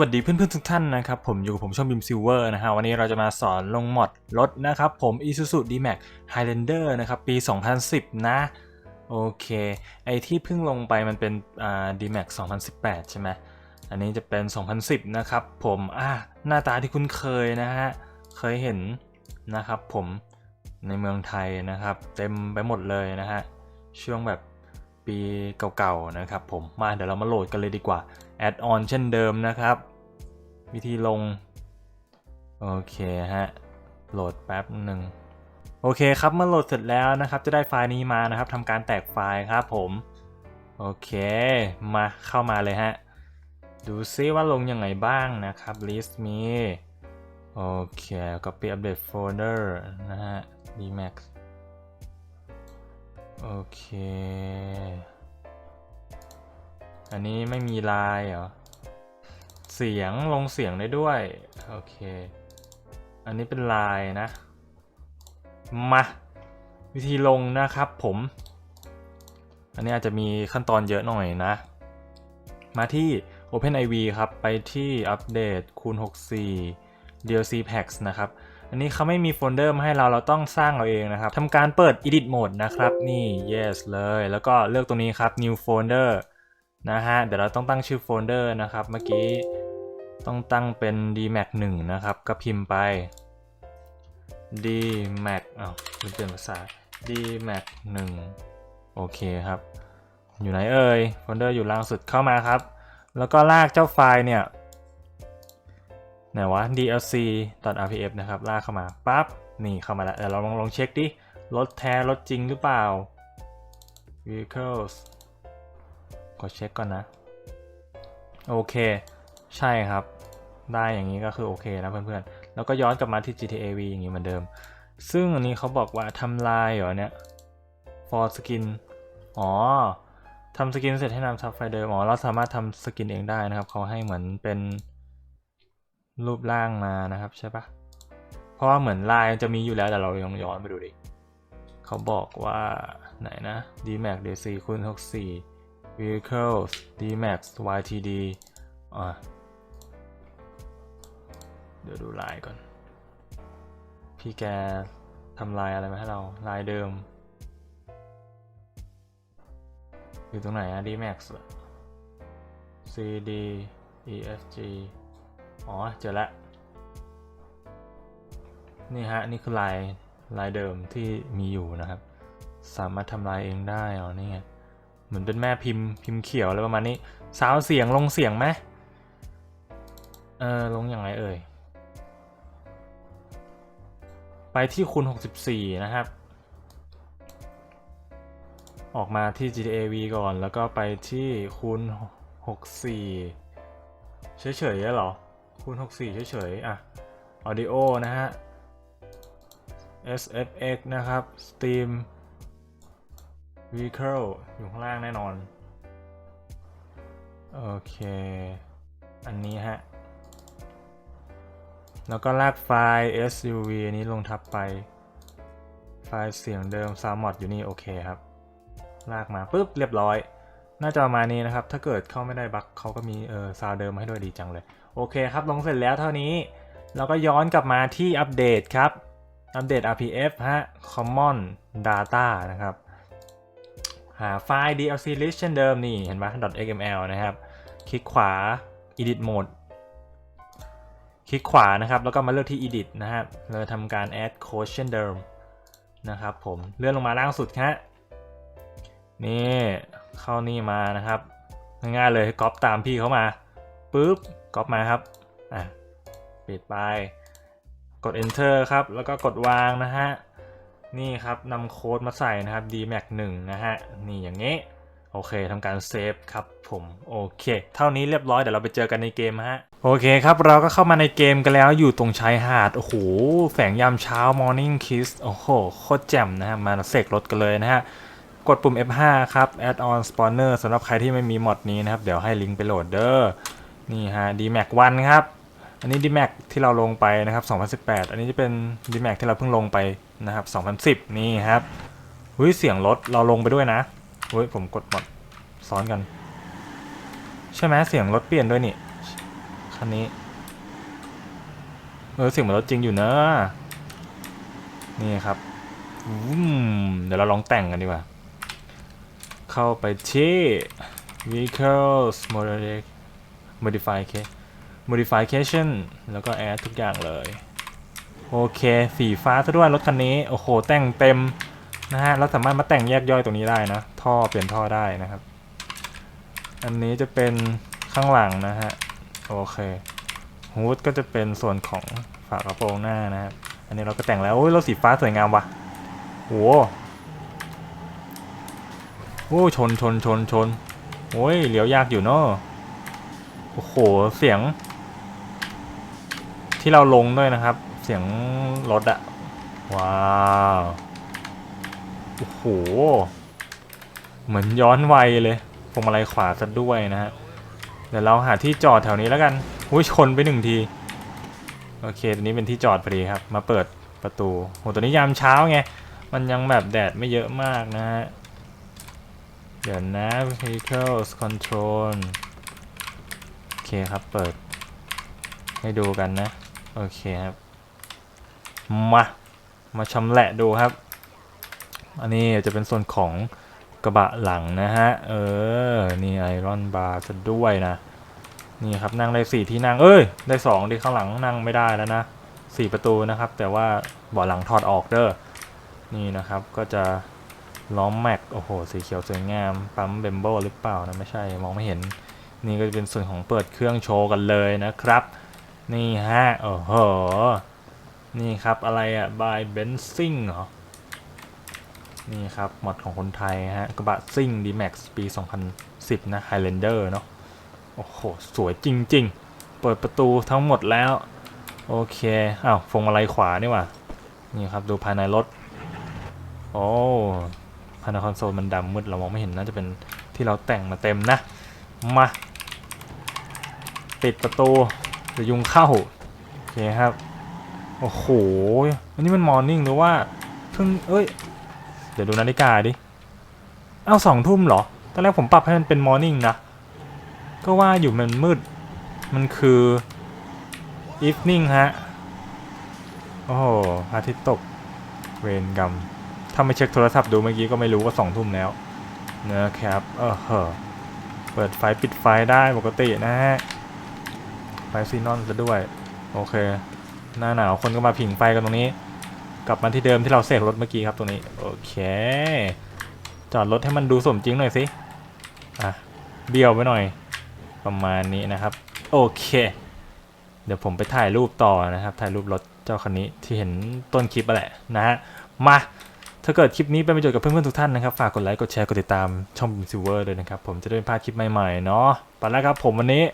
วัสดีเพื่อนๆทุกท่านนะครับ ผมอยู่กับผมช่องบิมซิลเวอร์นะฮะวันนี้เราจะมาสอนลงมอดรถนะครับ ผม Isuzu D-Max Highlander นะครับ ปี 2010 นะ โอเค ไอที่เพิ่งลงไปมันเป็นอ่า D-Max 2018 ใช่ไหมอันนี้จะเป็น 2010 นะครับ ผมอ่าหน้าตาที่คุ้นเคยนะฮะ เคยเห็นนะครับผมในเมืองไทยนะครับ เต็มไปหมดเลยนะฮะ ช่วงแบบปีเก่าๆนะครับผมมาเดี๋ยวเรามาโหลดกันเลยดีกว่า แอดออนเช่นเดิมนะครับ วิธีลง โอเคฮะ โหลดแป๊บหนึ่งโอเคครับเมื่อโหลดเสร็จแล้วนะครับ จะได้ไฟล์นี้มานะครับทำการแตกไฟล์ครับผม โอเค มาเข้ามาเลยฮะ ดูซิว่าลงยังไงบ้างนะครับ list มีโอเค copy update folder นะฮะ dmax โอเค อันนี้ไม่มีลายเหรอ เสียงลงเสียงได้ด้วย โอเค อันนี้เป็นลายนะ มา วิธีลงนะครับผม อันนี้อาจจะมีขั้นตอนเยอะหน่อยนะ มาที่ OpenIV ครับ ไปที่อัปเดตคูณ 64 DLC Packs นะครับอันนี้เขาไม่มีโฟลเดอร์มาให้เราเราต้องสร้างเราเองนะครับทำการเปิด Edit Mode นะครับ นี่ yes เลย แล้วก็เลือกตรงนี้ครับ New Folder นะฮะ เดี๋ยวเราต้องตั้งชื่อโฟลเดอร์นะครับ เมื่อกี้ต้องตั้งเป็น dmax 1นะครับ ก็พิมพ์ไป dmax อ้าวมันเปลี่ยนภาษา dmax 1โอเคครับ อยู่ไหนเอ่ย โฟลเดอร์อยู่ล่างสุดเข้ามาครับ แล้วก็ลากเจ้าไฟล์เนี่ยไหนวะ dlc.rpf นะครับ ลากเข้ามาปั๊บ นี่เข้ามาแล้วเดี๋ยวเราลองลองเช็คดิ รถแท้ รถจริงหรือเปล่า vehicles กดเช็คก่อนนะ โอเค ใช่ครับ ได้อย่างนี้ก็คือโอเคนะเพื่อนๆ แล้วก็ย้อนกลับมาที่ GTA V อย่างนี้เหมือนเดิม ซึ่งอันนี้เขาบอกว่าทำลายเหรอเนี่ย for skin อ๋อทำสกินเสร็จให้นำซับไฟเดิม อ๋อ เราสามารถทำสกินเองได้นะครับ เขาให้เหมือนเป็นรูปร่างมานะครับใช่ปะเพราะว่าเหมือนลายจะมีอยู่แล้วแต่เราลองย้อนไปดูดิ เขาบอกว่าไหนนะ dmax dc คูณ64 vehicles dmax ytd อะเดี๋ยวดูลายก่อน พี่แกทำลายอะไรมาให้เรา ลายเดิม อยู่ตรงไหนอะ dmax cd efg อ๋อ เจอแล้วนี่ฮะ นี่คือลายลายเดิมที่มีอยู่นะครับ สามารถทำลายเองได้อ๋อนี่ไง เหมือนเป็นแม่พิมพ์พิมพ์เขียวอะไรประมาณนี้สาวเสียงลงเสียงไหมเออลงอย่างไรเอ่ย ไปที่คูณ64 นะครับ ออกมาที่ GTA V ก่อนแล้วก็ไปที่คูณ64 เฉยๆเหรอ คูณ 64 เฉยๆ อะ Audio นะฮะ SFX นะครับ Steam Vehicle อยู่ข้างล่างแน่นอน โอเค อันนี้ฮะ แล้วก็ลากไฟล์ SUV อันนี้ลงทับไป ไฟล์เสียงเดิม s o u n d m o d อยู่นี่ โอเคครับ ลากมาปุ๊บ เรียบร้อย น่าจะประมาณนี้นะครับ ถ้าเกิดเข้าไม่ได้บั๊กเขาก็มีเออซาวเดิมมาให้ด้วยดีจังเลย โอเคครับ ลงเสร็จแล้วเท่านี้ เราก็ย้อนกลับมาที่อัปเดตครับอัปเดต RPF ฮะ Common Data นะครับ หาไฟล์ DLC list เช่นเดิมนี่เห็นไหม .xml นะครับ คลิกขวา edit mode คลิกขวานะครับ แล้วก็มาเลือกที่ edit นะครับเราทำการ add code เช่นเดิมนะครับผม เลื่อนลงมาล่างสุดฮะนี่เข้านี่มานะครับ ง่ายๆเลยก๊อปตามพี่เขามาปุ๊บก๊อปมาครับอะปิดไป กด enter ครับ แล้วก็กดวางนะฮะ นี่ครับนำโค้ดมาใส่นะครับ dmax 1นะฮะ นี่อย่างนี้ โอเคทำการเซฟครับผมโอเค เท่านี้เรียบร้อยเดี๋ยวเราไปเจอกันในเกมฮะ โอเคครับเราก็เข้ามาในเกมกันแล้วอยู่ตรงชายหาด โอ้โหแสงยามเช้า morning kiss โอ้โห โคตรแจ่มนะฮะ มาเสกรถกันเลยนะฮะ กดปุ่ม F5 ครับ add on spawner สำหรับใครที่ไม่มีมอดนี้นะครับ เดี๋ยวให้ลิงก์ไปโหลดเด้อนี่ฮะ dmax 1ครับ อันนี้ dmax ที่เราลงไปนะครับ2018 อันนี้จะเป็น dmax ที่เราเพิ่งลงไป นะครับ2010 นี่ครับหุ้ยเสียงรถเราลงไปด้วยนะหุ้ยผมกดหมดซ้อนกัน ใช่ไหมเสียงรถเปลี่ยนด้วยนี่คันนี้เออเสียงเหมือนรถจริงอยู่นะนี่ครับอืมเดี๋ยวเราลองแต่งกันดีกว่า เข้าไปที่ vehicles modify modify modification แล้วก็ add ทุกอย่างเลย โอเค สีฟ้าซะด้วยรถคันนี้ โอ้โห แต่งเต็มนะฮะ เราสามารถมาแต่งแยกย่อยตรงนี้ได้นะ ท่อเปลี่ยนท่อได้นะครับ อันนี้จะเป็นข้างหลังนะฮะ โอเค ฮูดก็จะเป็นส่วนของฝากระโปรงหน้านะครับ อันนี้เราก็แต่งแล้วโอ้ยรถสีฟ้าสวยงามว่ะโหโอ้ชนชนชนชนโอ้ยเลี้ยวยากอยู่เนาะโอ้โห เสียง ที่เราลงด้วยนะครับ เสียงรถอะว้าวโอ้โห เหมือนย้อนวัยเลยพวงมาลัยขวาซะด้วยนะฮะเดี๋ยวเราหาที่จอดแถวนี้แล้วกันอุ้ยชนไปหนึ่งที โอเคตัวนี้เป็นที่จอดพอดีครับ มาเปิดประตูโหตัวนี้ยามเช้าไง มันยังแบบแดดไม่เยอะมากนะฮะ เดี๋ยวนะ vehicles control โอเคครับ เปิด ให้ดูกันนะ โอเคครับ มา มาชำแหละดูครับ อันนี้จะเป็นส่วนของกระบะหลังนะฮะ เออ นี่ไอรอนบาร์จะด้วยนะ นี่ครับนั่งได้สี่ที่นั่ง เอ้ย ได้สองดิข้างหลังนั่งไม่ได้แล้วนะสี่ประตูนะครับ แต่ว่าเบาะหลังถอดออกเด้อ นี่นะครับก็จะล้อมแม็ก โอ้โห สีเขียวสวยงาม ปั๊มเบมโบหรือเปล่านะ ไม่ใช่ มองไม่เห็น นี่ก็จะเป็นส่วนของเปิดเครื่องโชว์กันเลยนะครับ นี่ฮะ โอ้โห นี่ครับอะไรอะ by Benzing เหรอ นี่ครับมอดของคนไทยฮะ กระบะซิ่ง D-Max ปี 2010 นะ Highlander เนาะโอ้โห สวยจริง ๆ เปิดประตูทั้งหมดแล้ว โอเคอ้าวฟงมาลัยขวานี่ว่านี่ครับ ดูภายในรถ โอ้ภายในคอนโซลมันดำมืด เรามองไม่เห็นน่าจะเป็นที่เราแต่งมาเต็มนะ มา ปิดประตูจะยุงเข้า โอเคครับ โอ้โห อันนี้มันมอร์นิ่งหรือว่าเพิ่งเอ้ย เดี๋ยวดูนาฬิกาดิ เอาสองทุ่มเหรอ ตอนแรกผมปรับให้มันเป็นมอร์นิ่งนะ ก็ว่าอยู่มันมืด มันคือ evening ฮะ โอ้โหพระอาทิตย์ตก เวรกรรม ถ้าไม่เช็คโทรศัพท์ดูเมื่อกี้ก็ไม่รู้ว่าสองทุ่มแล้วนะครับ เออเหอเปิดไฟปิดไฟได้ปกตินะฮะ ไฟซีนอนซะด้วย โอเค หน้าหนาวคนก็มาผิงไฟกันตรงนี้ กลับมาที่เดิมที่เราเสกรถเมื่อกี้ครับตรงนี้ โอเค จอดรถให้มันดูสมจริงหน่อยสิอะเบี้ยวไปหน่อย ประมาณนี้นะครับ โอเค เดี๋ยวผมไปถ่ายรูปต่อนะครับ ถ่ายรูปรถเจ้าคันนี้ที่เห็นต้นคลิปอะแหละนะฮะมาถ้าเกิดคลิปนี้เป็นประโยชน์กับเพื่อนๆทุกท่านนะครับ ฝากกดไลค์ กดแชร์ กดติดตามช่องบิมซิเวอร์ด้วยนะครับ ผมจะได้ไม่พลาดคลิปใหม่ๆเนาะไปแล้วครับผมวันนี้